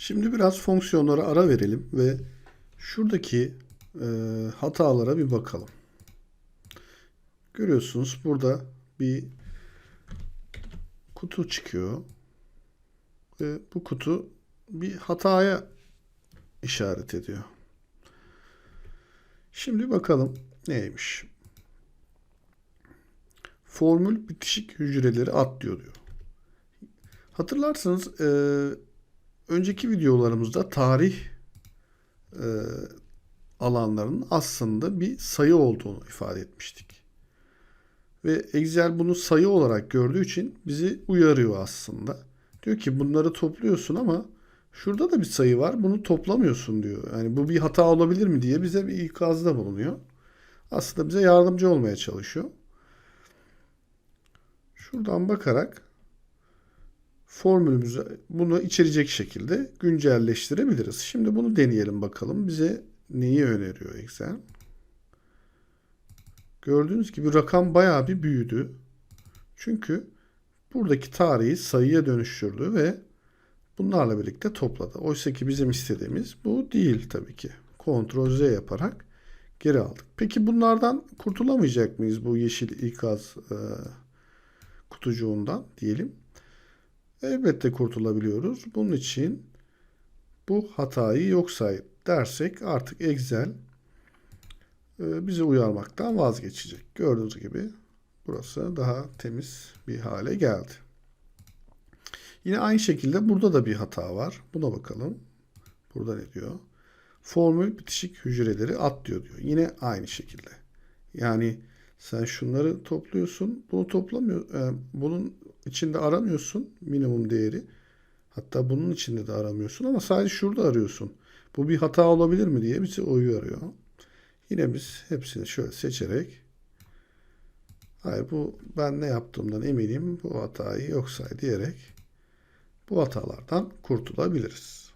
Şimdi biraz fonksiyonlara ara verelim ve şuradaki e, hatalara bir bakalım. Görüyorsunuz burada bir kutu çıkıyor. Ve bu kutu bir hataya işaret ediyor. Şimdi bakalım neymiş. Formül bitişik hücreleri atlıyor diyor. Hatırlarsanız e, önceki videolarımızda tarih e, alanlarının aslında bir sayı olduğunu ifade etmiştik. Ve Excel bunu sayı olarak gördüğü için bizi uyarıyor aslında. Diyor ki bunları topluyorsun ama şurada da bir sayı var bunu toplamıyorsun diyor. Yani bu bir hata olabilir mi diye bize bir ikazda bulunuyor. Aslında bize yardımcı olmaya çalışıyor. Şuradan bakarak formülümüzü bunu içerecek şekilde güncelleştirebiliriz. Şimdi bunu deneyelim bakalım. Bize neyi öneriyor Excel? Gördüğünüz gibi rakam bayağı bir büyüdü. Çünkü buradaki tarihi sayıya dönüştürdü ve bunlarla birlikte topladı. Oysa ki bizim istediğimiz bu değil tabii ki. Ctrl Z yaparak geri aldık. Peki bunlardan kurtulamayacak mıyız bu yeşil ikaz e, kutucuğundan diyelim. Elbette kurtulabiliyoruz. Bunun için bu hatayı yok say dersek artık Excel e, bizi uyarmaktan vazgeçecek. Gördüğünüz gibi burası daha temiz bir hale geldi. Yine aynı şekilde burada da bir hata var. Buna bakalım. Burada ne diyor? Formül bitişik hücreleri at diyor diyor. Yine aynı şekilde. Yani sen şunları topluyorsun. Bunu toplamıyor. e, bunun içinde aramıyorsun minimum değeri. Hatta bunun içinde de aramıyorsun ama sadece şurada arıyorsun. Bu bir hata olabilir mi diye bizi uyarıyor. Yine biz hepsini şöyle seçerek hayır bu ben ne yaptığımdan eminim bu hatayı yok say diyerek bu hatalardan kurtulabiliriz.